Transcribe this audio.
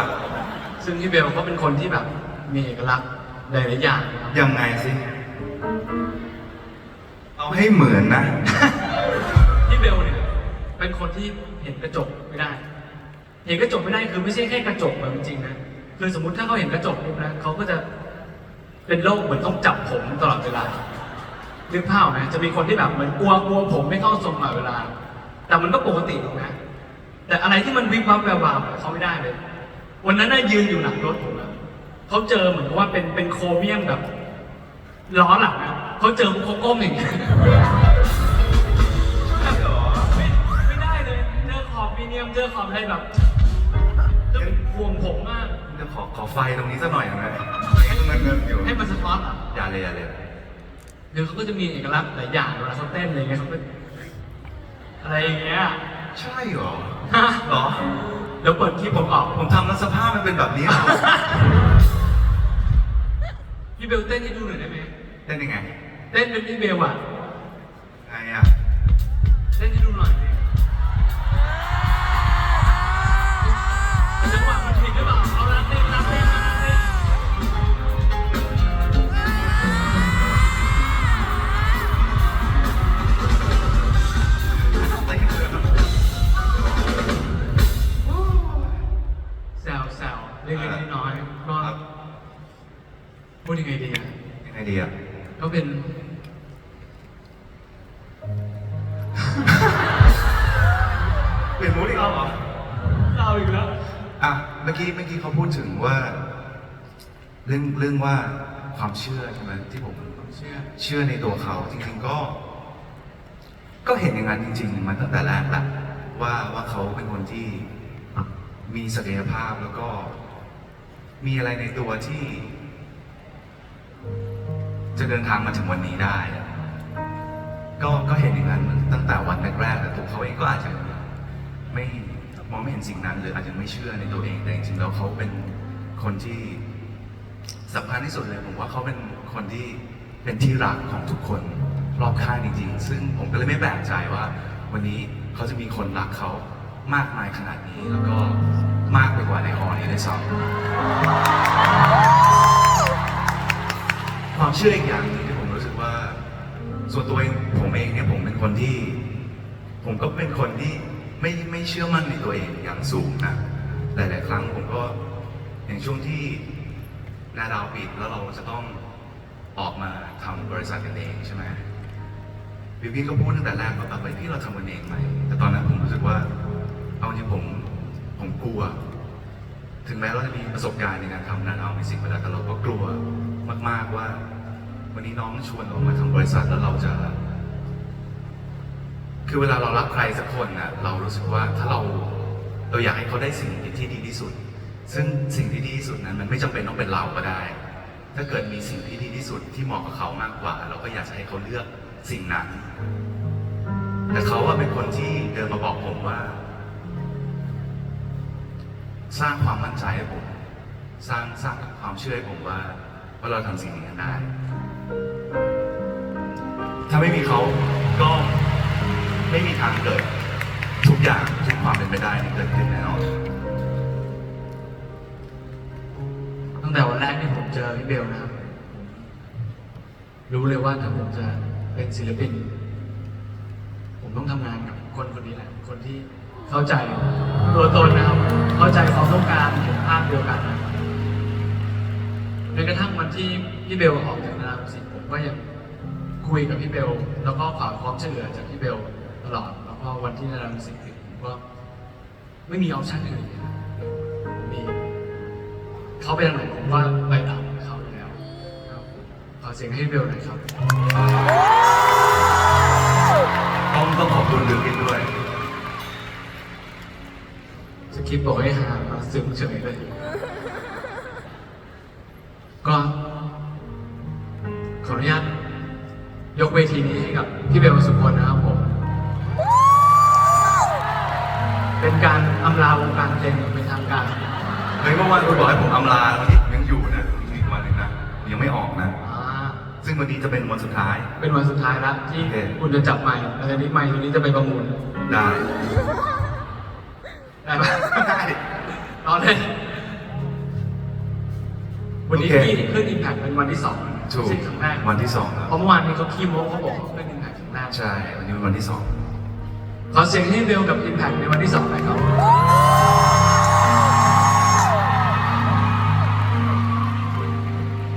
ล่ะซึ่งพี่เบลก็เป็นคนที่แบบมีเอกลักษณ์หลายๆอย่างนะครับยังไงสิ เอาให้เหมือนนะ พี่เบลเนี่ยเป็นคนที่เห็นกระจกไม่ได้ เห็นกระจกไม่ได้คือไม่ใช่แค่กระจกแบบจริงๆนะคือสมมติถ้าเขาเห็นกระจกปุ๊บนะเขาก็จะเป็นโรคเหมือนต้องจับผมตลอดเวลานึกภาพไหมจะมีคนที่แบบเหมือนกลัวกลัวผมไม่เข้าทรงตลอดเวลา แต่มันก็ปกติหรอกนะแต่อะไรที่มันวิบวับแวววาวเขาไม่ได้เลย วันนั้นน่ะยืนอยู่หลังรถผมอะเขาเจอเหมือนกับว่าเป็นเป็นโครเมียมแบบล้อหลังนะเขาเจอปุ๊บเขาก้มอย่างเงี้ย ไม่ไม่ได้เลยเจอขอบมีเนียมเจอขอบอะไรแบบจะเป็นห่วงผมมากเดี๋ยวขอขอไฟตรงนี้สักหน่อยได้ไหมเงินเงินอยู่ให้มันสะท้อนอะอย่าเลยอย่าเลยเดี๋ยวเขาก็จะมีเอกลักษณ์หลายอย่างเวลาเขาเต้นอะไรเงี้ยเขาก็อะไรอย่างเงี้ย ใช่เหรอ ฮะ เหรอ เดี๋ยวเปิดคลิปผมออก ผมทำแล้วสภาพมันเป็นแบบนี้เหรอพี่เบลเต้นให้ดูหน่อยได้ไหมเต้นยังไง เต้นเป็นพี่เบลอะ แซวแซวเล็กๆน้อยๆก็ครับ พูดยังไงดีอะยังไงดีอะก็เป็น เปลี่ยนมูดอีกแล้วเหรอเราอีกแล้ว อะเมื่อกี้เมื่อกี้เขาพูดถึงว่า เรื่องเรื่องว่าความเชื่อใช่ไหมที่ผมเชื่อ เชื่อในตัวเขาจริงๆก็ ก็เห็นอย่างนั้นจริง ๆ มาตั้งแต่แรกแหละว่าว่าเขาเป็นคนที่ มีศักยภาพแล้วก็มีอะไรในตัวที่ จะเดินทางมาถึงวันนี้ได้ ก็ก็เห็นอย่างนั้นตั้งแต่วันแรกๆแต่ตัวเขาเองก็อาจจะไม่มองไม่เห็นสิ่งนั้น หรืออาจจะไม่เชื่อในตัวเองแต่จริงๆแล้วเขาเป็นคนที่สำคัญที่สุดเลยผมว่าเขาเป็นคนที่เป็นที่รักของทุกคนรอบข้างจริงๆ ซึ่งผมก็เลยไม่แปลกใจว่า วันนี้เขาจะมีคนรักเขา มากมายขนาดนี้ แล้วก็มากไปกว่าในหอนี้ด้วยซ้ำความเชื่ออีกอย่างหนึงที่ผมรู้สึกว่า ส่วนตัวเองผมเองเนี่ยผมเป็นคนที่ ผมก็เป็นคนที่ไม่ไม่เชื่อมั่นในตัวเองอย่างสูงนะหลายๆครั้งผมก็อย่างช่วงที่หน้าดาวปิดแล้วเราจะต้องออกมาทำบริษัทกันเองใช่ไหมบิวกี้ก็พูดตั้งแต่แรกว่าแบบเฮ้ยพี่เราทำกันเองไหมแต่ตอนนั้นผมรู้สึกว่า เอาจริงผมผมกลัว ถึงแม้เราจะมีประสบการณ์ในการทำหน้าดาวมิสิกมาแล้วแต่เราก็กลัวมากๆว่า วันนี้น้องชวนเรามาทำบริษัทแล้วเราจะ คือเวลาเรารักใครสักคนนะเรารู้สึกว่าถ้าเราเราอยากให้เขาได้สิ่งที่ดีที่สุด ซึ่งสิ่งที่ดีที่สุดนั้นมันไม่จำเป็นต้องเป็นเราก็ได้ ถ้าเกิดมีสิ่งที่ดีที่สุดที่เหมาะกับเขามากกว่า เราก็อยากจะให้เขาเลือกสิ่งนั้น แต่เขาอะเป็นคนที่เดินมาบอกผมว่า สร้างความมั่นใจให้ผม สร้างสร้างความเชื่อให้ผมว่าว่าเราทำสิ่งนี้กันได้ ถ้าไม่มีเขาก็ไม่มีทางเกิด ทุกอย่างทุกความเป็นไปได้ที่เกิดขึ้นแน่นอนตั้งแต่วันแรกที่ผมเจอพี่เบลนะครับ รู้เลยว่าถ้าผมจะเป็นศิลปิน ผมต้องทำงานกับคนคนนี้แหละ คนที่เข้าใจตัวตนนะครับ เข้าใจ ทั่งวันที่พี่เบลออกจากนาดาวสิทธิ์ผมก็ยังคุยกับพี่เบล แล้วก็ขอความช่วยเหลือจากพี่เบลตลอดแล้วก็วันที่นาดาวสิทธิ์ปิดผมก็ไม่มีออปชั่นอื่นเลยนะมีเขาไปทางไหนผมว่าไปตามเขาอยู่แล้วครับผมขอเสียงให้เบลหน่อยครับต้องต้องขอบคุณบิวกินด้วยสคริปต์บอกให้หามาซึมเฉยเลยก็ กเวทีนี้ให้กับพี่เบลสุพลนะครับผม เป็นการอำลาวงการเพลงอย่างเป็นทางการ เฮ้ยเมื่อวานคุณบอกให้ผมอำลาวันนี้ผมยังอยู่นะอีกวันหนึงนะยังไม่ออกนะ อ่า ซึ่งวันนี้จะเป็นวันสุดท้าย เป็นวันสุดท้ายแล้วที่โอเค คุณจะจับไมค์แล้วทีนี้ไมค์ตัวนี้จะไปประมูลได้ได้ปะ ได้ ตอนเล่นวันนี้โอเค ที่ขึ้นอิมแพคเป็นวันที่สอง ถูกสิ่งครั้งแรกวันที่สองครับเพราะเมื่อวานนี้เขาขี้โม้เขาบอกเขาขึ้นอิมแพคครั้งแรกใช่ วันนี้เป็นวันที่สองขอเสียงให้เบลกับอิมแพคในวันที่สองหน่อยครับโ